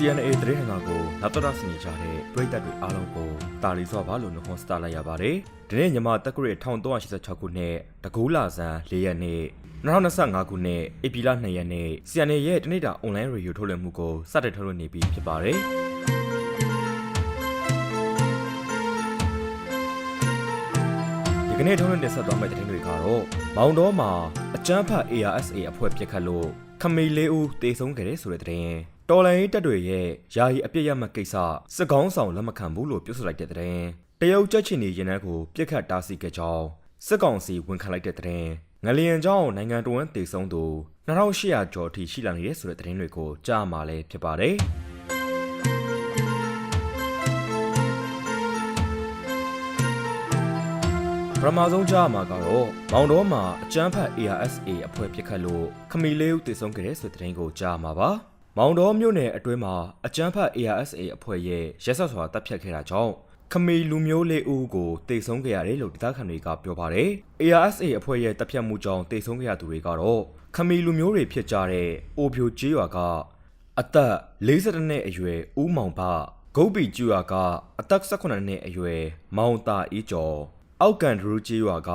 CNA သတင်းဌာနကိုနောက်တော်ဆင်ကြတဲ့ပြည်သက်တွေအားလုံးကိုတာလီစောပါလို့နှုတ်ဆက်လိုက်ရပါတယ်။ဒီနေ့ညမတက္ကရာ1386ခုနှစ်တကူးလာဇန်၄ရက်နေ့2025ခုနှစ်ဧပြီလ2ရက်နေ့ CNA ရဲ့တနေ့တာ online radio ထုတ်လွှင့်မှုကိုစတင်ထုတ်လွှင့်နေပြီဖြစ်ပါတယ်။ဒီကနေ့ထုတ်လွှင့်တင်ဆက်သွားမယ့်သတင်းတွေကတော့မောင်တော်မှာအကြမ်းဖက် ARSA အဖွဲ့ပြစ်ခတ်လို့ခမေးလေးဦးတေဆုံးခဲ့တဲ့ဆိုတဲ့သတင်း တော်လိုင်းတပ်တွေရဲ့ယာယီအပြစ်ရမှတ်ကိစ္စစစ်ကောင်းဆောင်လက်မခံဘူးလို့ပြောဆိုလိုက်တဲ့သတင်းတရုတ်ကြက်ချင်နေရင်နှန်းကိုပြစ်ခတ်တားဆီးခဲ့ကြောင်းစစ်ကောင်စီဝန်ခံလိုက်တဲ့သတင်းငလျင်ကြောင့်နိုင်ငံတော်ဝန်တေဆုံးသူ2800ကျော်အထိရှိလာနေတဲ့ဆိုတဲ့သတင်းတွေကိုကြားမှာလည်းဖြစ်ပါတယ်။ပထမဆုံးကြားမှာကတော့မောင်တော်မှာအကြမ်းဖက် ARSA အဖွဲ့ပြစ်ခတ်လို့ခမီလေးဦးတည်ဆုံခဲ့တဲ့ဆိုတဲ့သတင်းကိုကြားမှာပါ မောင်တော်မြို့နယ်အတွင်းမှာအကြမ်းဖက် ARSA အဖွဲ့ရဲ့ရက်ဆက်စွာတပ်ဖြတ်ခဲ့တာကြောင့်ခမီလူမျိုးလေးဦးကိုတည်ဆုံခဲ့ရတယ်လို့ဒေသခံတွေကပြောပါတယ် ARSA အဖွဲ့ရဲ့တပ်ဖြတ်မှုကြောင့်တည်ဆုံခဲ့ရသူတွေကတော့ခမီလူမျိုးတွေဖြစ်ကြတဲ့အိုဖြိုကျေးရွာကအသက်52နှစ်အရွယ်ဦးမောင်ဖဂုတ်ပီကျွာကအသက်18နှစ်အရွယ်မောင်တာအေးကျော်အောက်ကန်ဒရူးကျေးရွာက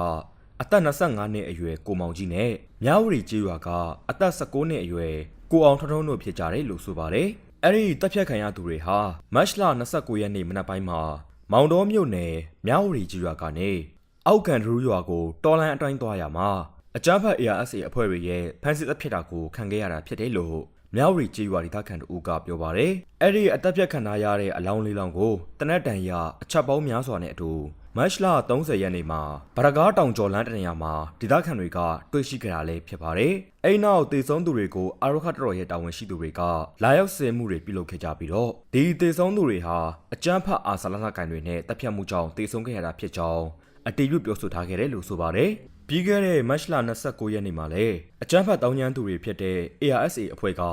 အသက်25နှစ်အရွယ်ကိုမောင်ကြီးနဲ့မြဝတီကျေးရွာကအသက်19နှစ်အရွယ် ကိုအောင်ထွန်းထွန်းတို့ဖြစ်ကြတယ်လို့ဆိုပါတယ်။အဲ့ဒီတပ်ဖြတ်ခံရသူတွေဟာမတ်လ29ရက်နေ့မနက်ပိုင်းမှာမောင်တော်မြို့နယ်မြဝတီကျေးရွာကနေအောက်ကန်ဒရူးရွာကိုတော်လန်အတိုင်းသွားရမှာအကြမ်းဖက် ARSA အဖွဲ့တွေရဲ့ဖမ်းဆီးတပ်ဖြတ်တာကိုခံခဲ့ရတာဖြစ်တယ်လို့မြဝတီကျေးရွာဒေသခံတို့ကပြောပါတယ်။အဲ့ဒီအသက်ဖြတ်ခံထားရတဲ့အလောင်းလေးလောင်းကိုတနက်တန်ရအချက်ပေါင်းများစွာနဲ့အတူ မတ်လ30ရက်နေ့မှာဗရကားတောင်ကျော်လန်းတနေရာမှာဒေသခံတွေကတွေ့ရှိခဲ့တာလည်းဖြစ်ပါတယ်။အဲ့နောက်တေဆုံးသူတွေကိုအာရခတ်တော်ရဲ့တာဝန်ရှိသူတွေကလာရောက်ဆင်မှုတွေပြုလုပ်ခဲ့ကြပြီးတော့ဒီတေဆုံးသူတွေဟာအကြမ်းဖက်အာဆာလနာကန်တွေနဲ့တပ်ဖြတ်မှုကြောင့်တေဆုံးခဲ့ရတာဖြစ်ကြောင်းအတီးပြုပြောဆိုထားခဲ့တယ်လို့ဆိုပါတယ်။ပြီးခဲ့တဲ့မတ်လ29ရက်နေ့မှာလည်းအကြမ်းဖက်တောင်းကျမ်းသူတွေဖြစ်တဲ့ ARSA အဖွဲ့က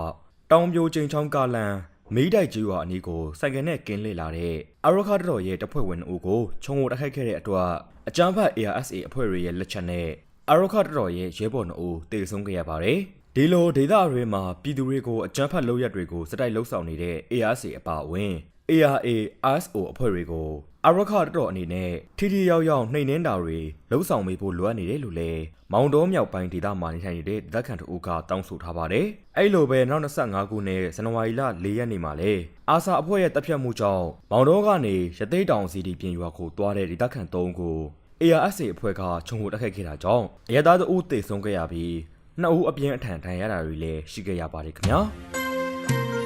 တောင်ပြိုချိန်ချောင်းကားလန် မိတိုက်ကြီးရွာအနီးကိုစိုက်ကယ်နဲ့ကင်းလှည့်လာတဲ့အာရခါတတော်ရဲ့တပ်ဖွဲ့ဝင်အုပ်ကိုခြုံကိုတိုက်ခိုက်ခဲ့တဲ့အတွက်အကြမ်းဖက် ARSA အဖွဲ့တွေရဲ့လက်ချက်နဲ့အာရခါတတော်ရဲ့ရဲဘော်နှအုပ်တေဆုံးခဲ့ရပါတယ်။ဒီလိုဒေသအရွေးမှာပြည်သူတွေကိုအကြမ်းဖက်လုပ်ရက်တွေကိုစတိုက်လှုပ်ဆောင်နေတဲ့ ARSA အပါအဝင် ARA RSO အဖွဲ့တွေကိုအရခါတတော်အနေနဲ့ထိထိရောက်ရောက်နှိမ်နှင်းတာတွေလှုပ်ဆောင်ပေးဖို့လိုအပ်နေတယ်လို့လည်းမောင်တော်မြောက်ပိုင်းဒေသမှာနေထိုင်နေတဲ့ဒေသခံတို့ကတောင်းဆိုထားပါတယ်။အဲ့လိုပဲနောက်25ခုနှစ်ဇန်နဝါရီလ4ရက်နေ့မှာလည်းအာဆာအဖွဲ့ရဲ့တပ်ဖြတ်မှုကြောင့်မောင်တော်ကနေရသေးတောင်စီဒီပြင်ရွာကိုတွားတဲ့ဒေသခံ3ဦးကို ARSA အဖွဲ့ကခြုံကိုတက်ခတ်ခဲ့တာကြောင့်အရသားတအုပ်တေဆုံးခဲ့ရပြီးနှစ်ဦးအပြင်းအထန်ဒဏ်ရာရတာတွေလည်းရှိခဲ့ရပါတယ်ခင်ဗျာ။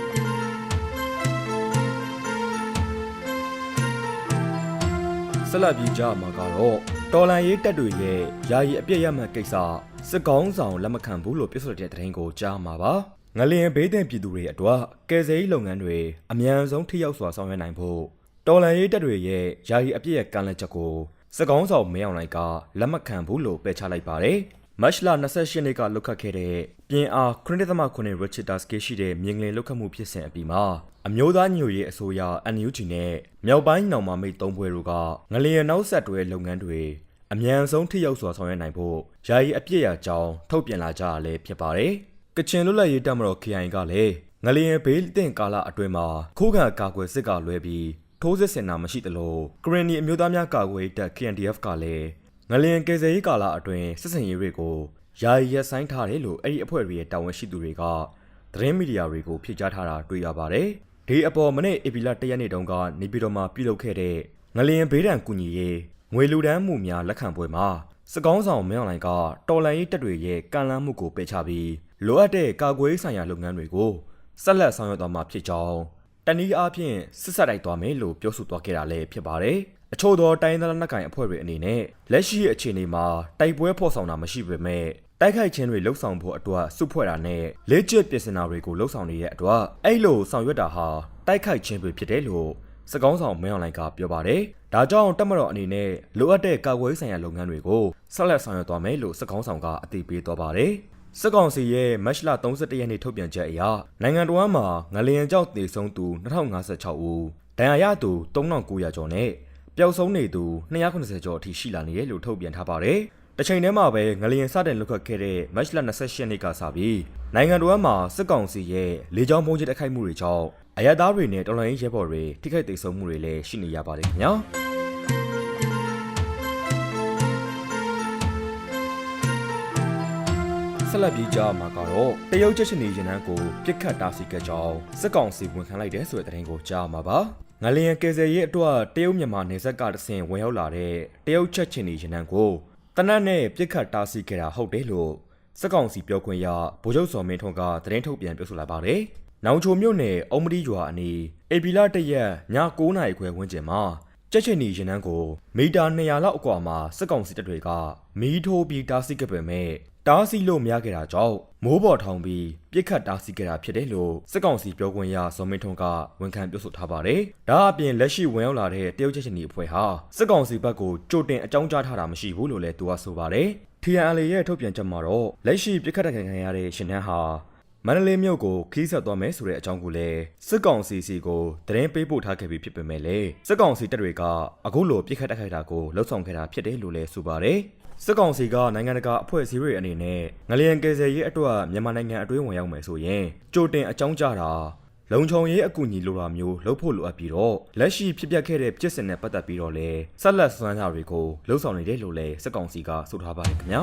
ဆက်လက်ပြီးကြားမှာကတော့တော်လန်ရေးတက်တွေရဲ့ယာယီအပြစ်ရမှတ်ကိစ္စစစ်ကောင်းဆောင်လက်မခံဘူးလို့ပြောဆိုတဲ့သတင်းကိုကြားမှာပါငလျင်ဘေးတင်ပြည်သူတွေအတွက်ကယ်ဆယ်ရေးလုပ်ငန်းတွေအမြန်ဆုံးထိရောက်စွာဆောင်ရွက်နိုင်ဖို့တော်လန်ရေးတက်တွေရဲ့ယာယီအပြစ်ရဲ့ကန့်လန့်ချက်ကိုစစ်ကောင်းဆောင်မင်းအောင်လိုင်ကလက်မခံဘူးလို့ပယ်ချလိုက်ပါတယ် မတ်လ28ရက်နေ့ကလုတ်ခတ်ခဲ့တဲ့ပြင်အား9.9 Richard Scale ရှိတဲ့မြင်းကလေးလုတ်ခတ်မှုဖြစ်စဉ်အပြီးမှာအမျိုးသားညိုရေးအစိုးရ NUG နဲ့မြောက်ပိုင်းနောင်မမိတ်သုံးဘွဲတို့ကငလျင်နောက်ဆက်တွဲလုပ်ငန်းတွေအမြန်ဆုံးထိရောက်စွာဆောင်ရွက်နိုင်ဖို့ယာယီအပြစ်ရကြောင်းထုတ်ပြန်လာကြရလဲဖြစ်ပါတယ်။ကချင်လွတ်လပ်ရေးတပ်မတော် KI ကလည်းငလျင်ဘေးတင်ကာလအတွင်းမှာခိုးခံကာကွယ်စစ်ကလွဲပြီးထိုးစစ်ဆင်တာမရှိသလိုကရင်နီအမျိုးသားများကာကွယ်တပ် KNDF ကလည်း ငလျင်ကယ်ဆယ်ရေးကာလအတွင်းစစ်စင်ရေးတွေကိုယာယီရပ်ဆိုင်းထားတယ်လို့အဲ့ဒီအဖွဲ့တွေရဲ့တာဝန်ရှိသူတွေကသတင်းမီဒီယာတွေကိုဖြေကြားထားတာတွေ့ရပါတယ်။ဒီအပေါ်မနေ့ဧပြီလ၁ရက်နေ့တုန်းကနေပြည်တော်မှာပြုလုပ်ခဲ့တဲ့ငလျင်ဘေးဒဏ်ကူညီရေးငွေလူဒန်းမှုများလက်ခံပွဲမှာစကောင်းဆောင်မင်းအောင်လှိုင်ကတော်လန်ရေးတပ်တွေရဲ့ကန့်လန့်မှုကိုပယ်ချပြီးလိုအပ်တဲ့ကာကွယ်ဆိုင်ရာလုပ်ငန်းတွေကိုဆက်လက်ဆောင်ရွက်သွားမှာဖြစ်ကြောင်းတနည်းအားဖြင့်စစ်ဆက်တိုက်သွားမယ်လို့ပြောဆိုသွားခဲ့တာလည်းဖြစ်ပါတယ်။ အချို့သောတိုင်းဒေသနက်ကိုင်အဖွဲ့တွေအနေနဲ့လက်ရှိအခြေအနေမှာတိုက်ပွဲဖော်ဆောင်တာမရှိပေမဲ့တိုက်ခိုက်ခြင်းတွေလှုပ်ဆောင်ဖို့အတွက်စုဖွဲ့တာနဲ့လက်ကျစ်ပြင်ဆင်တာတွေကိုလှုပ်ဆောင်နေတဲ့အတွက်အဲ့လိုဆောင်ရွက်တာဟာတိုက်ခိုက်ခြင်းတွေဖြစ်တယ်လို့စကောင်းဆောင်မင်းအောင်လှိုင်ကပြောပါတယ်။ဒါကြောင့်တက်မတော်အနေနဲ့လိုအပ်တဲ့ကာကွယ်ဆိုင်ရာလုပ်ငန်းတွေကိုဆက်လက်ဆောင်ရွက်သွားမယ်လို့စကောင်းဆောင်ကအတည်ပြုသွားပါတယ်။စစ်ကောင်စီရဲ့မတ်လ31ရက်နေ့ထုတ်ပြန်ချက်အရနိုင်ငံတော်မှာငလျင်ကြောက်တေဆုံးသူ2056ဦးဒဏ်ရာရသူ3900ကျော်နဲ့ ပျောက်ဆုံးနေသူ290ကျော်အထိရှိလာနေတယ်လို့ထုတ်ပြန်ထားပါတယ်။တစ်ချိန်တည်းမှာပဲငလျင်စတင်လွတ်ခတ်ခဲ့တဲ့မတ်လ28ရက်နေ့ကစပြီးနိုင်ငံတော်မှာစစ်ကောင်စီရဲ့လေကြောင်းပုံကျတိုက်ခိုက်မှုတွေကြောင့်အရသားတွေနဲ့တော်လိုင်းရဲဘော်တွေထိခိုက်ဒေဆုံးမှုတွေလည်းရှိနေရပါတယ်ခင်ဗျာဆက်လက်ပြီးကြားမှာကတော့တရုတ်ချက်ချင်နေရင်နှန်းကိုပြစ်ခတ်တားဆီးခဲ့ကြောင်းစစ်ကောင်စီဝန်ခံလိုက်တဲ့ဆိုတဲ့သတင်းကိုကြားမှာပါ ငလျင်ကယ်ဆယ်ရေးအတွက်တရုတ်မြန်မာနေဆက်ကတဆင်ဝင်ရောက်လာတဲ့တရုတ်ချက်ချင်နေရင်နှန်းကိုတနတ်နဲ့ပြစ်ခတ်တားဆီးခဲ့တာဟုတ်တယ်လို့စစ်ကောင်စီပြောခွင့်ရဗိုလ်ချုပ်စော်မင်းထွန်းကသတင်းထုတ်ပြန်ပြောဆိုလိုက်ပါတယ်။နောင်ချိုမြို့နယ်အုံမတီရွာအနီးအေပီလာတရက်ည9နာရီခွဲဝန်းကျင်မှာကြက်ချင်နီရင်နှန်းကိုမီတာ200လောက်အကွာမှာစစ်ကောင်စီတပ်တွေကမီးထိုးပြီးတားဆီးခဲ့ပေမဲ့ တားဆီးလို့မရခဲ့တာကြောင့်မိုးပေါ်ထောင်ပြီးပြစ်ခတ်တားဆီးခဲ့တာဖြစ်တယ်လို့စစ်ကောင်စီပြောခွင့်ရဇော်မင်းထွန်းကဝန်ခံပြောဆိုထားပါတယ်။ဒါအပြင်လက်ရှိဝင်ရောက်လာတဲ့တရုတ်ချက်ချင်နီအဖွဲ့ဟာစစ်ကောင်စီဘက်ကိုကြိုတင်အကြောင်းကြားထားတာမရှိဘူးလို့လည်းသူကဆိုပါတယ်။ TNL ရဲ့ထုတ်ပြန်ချက်မှာတော့လက်ရှိပြစ်ခတ်တိုက်ခိုက်ခံရတဲ့ရှင်နှန်းဟာမန္တလေးမြို့ကိုခီးဆက်သွားမယ်ဆိုတဲ့အကြောင်းကိုလည်းစစ်ကောင်စီစီကိုသတင်းပေးပို့ထားခဲ့ပြီးဖြစ်ပေမဲ့လည်းစစ်ကောင်စီတပ်တွေကအခုလိုပြစ်ခတ်တိုက်ခိုက်တာကိုလှုပ်ဆောင်ခဲ့တာဖြစ်တယ်လို့လည်းဆိုပါတယ် စစ်ကောင်စီကနိုင်ငံတကာအဖွဲ့အစည်းတွေအနေနဲ့ငလျင်ကယ်ဆယ်ရေးအတွက်မြန်မာနိုင်ငံအတွင်းဝင်ရောက်မယ်ဆိုရင်ကြိုတင်အကြောင်းကြားတာလုံခြုံရေးအကူအညီလိုတာမျိုးလုပ်ဖို့လိုအပ်ပြီးတော့လက်ရှိဖြစ်ပျက်ခဲ့တဲ့ပြစ်စင်နဲ့ပတ်သက်ပြီးတော့လည်းဆက်လက်စွမ်းစားတွေကိုလှုပ်ဆောင်နေတယ်လို့လည်းစစ်ကောင်စီကဆိုထားပါတယ်ခင်ဗျာ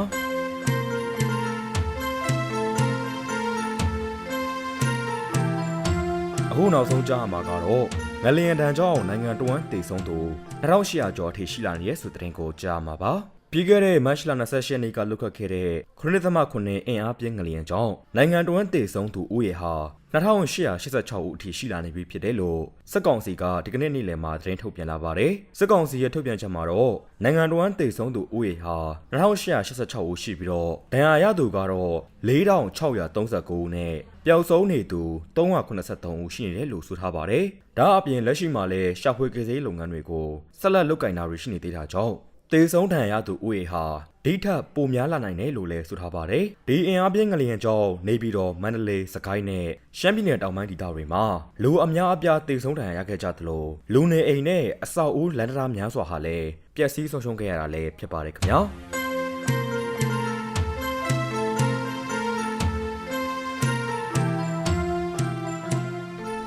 အခုနောက်ဆုံးကြားမှာကတော့ငလျင်တန်ကြောင့်နိုင်ငံတော်ဝန်တည်ဆုံးသူ2800ကျော်အထိရှိလာနေတဲ့ဆိုတဲ့တင်ကိုကြားမှာပါ ပြီးခဲ့တဲ့မတ်လ28ရက်နေ့ကလွတ်ခတ်ခဲ့တဲ့9.9အင်အားပြင်းငလျင်ကြောင့်နိုင်ငံတော်ဝန်တည်ဆုံးသူဦးရေဟာ2886ဦးအထိရှိလာနေပြီဖြစ်တယ်လို့စစ်ကောင်စီကဒီကနေ့နေ့လယ်မှာသတင်းထုတ်ပြန်လာပါတယ်စစ်ကောင်စီရဲ့ထုတ်ပြန်ချက်မှာတော့နိုင်ငံတော်ဝန်တည်ဆုံးသူဦးရေဟာ2886ဦးရှိပြီးတော့ဒဏ်ရာရသူကတော့4639ဦးနဲ့ပျောက်ဆုံးနေသူ383ဦးရှိနေတယ်လို့ဆိုထားပါတယ်ဒါအပြင်လက်ရှိမှာလည်းရှာဖွေကယ်ဆယ်ရေးလုပ်ငန်းတွေကိုဆက်လက်လုပ်ကင်တာတွေရှိနေသေးတာကြောင့် တေဆုံးထံရသူဦးရေဟာဒီထက်ပိုများလာနိုင်တယ်လို့လည်းဆိုထားပါတယ်။ဒီအင်အားပြင်းငလျင်ကြောင့်နေပြည်တော်မန္တလေးစကိုင်းနဲ့ရှမ်းပြည်နယ်တောင်ပိုင်းဒေသတွေမှာလူအများအပြားတေဆုံးထံရခဲ့ကြသလိုလူနေအိမ်နဲ့အဆောက်အဦလန်တရာများစွာဟာလည်းပျက်စီးဆုံးရှုံးခဲ့ရတာလည်းဖြစ်ပါတယ်ခင်ဗျာ။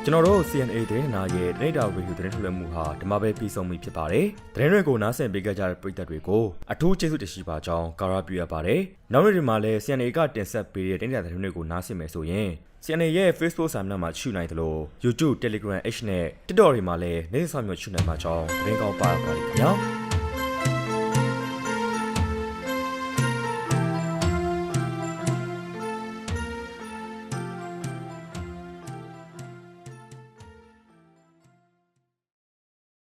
ကျွန်တော်တို့ CNA တဲ့နာရဲ့ဒိတ်တာဝီဒီယိုသတင်းထုတ်လွှင့်မှုဟာဒီမှာပဲပြီးဆုံးပြီဖြစ်ပါတယ်။သတင်းတွေကိုနားဆင်ပေးကြတဲ့ပရိသတ်တွေကိုအထူးကျေးဇူးတင်ရှိပါကြောင်းကာရပြုရပါတယ်။နောက်နေ့ဒီမှာလည်း CNA ကတင်ဆက်ပေးတဲ့ဒိတ်တာသတင်းတွေကိုနားဆင်မယ်ဆိုရင် CNA ရဲ့ Facebook စာမျက်နှာမှာချူနိုင်တယ်လို့ YouTube, Telegram, H နဲ့ TikTok တွေမှာလည်းနေ့စဉ်ဆောင်မျိုးချူနိုင်မှာကြောင်းသတင်းကောင်းပါရပါတယ်ခင်ဗျာ။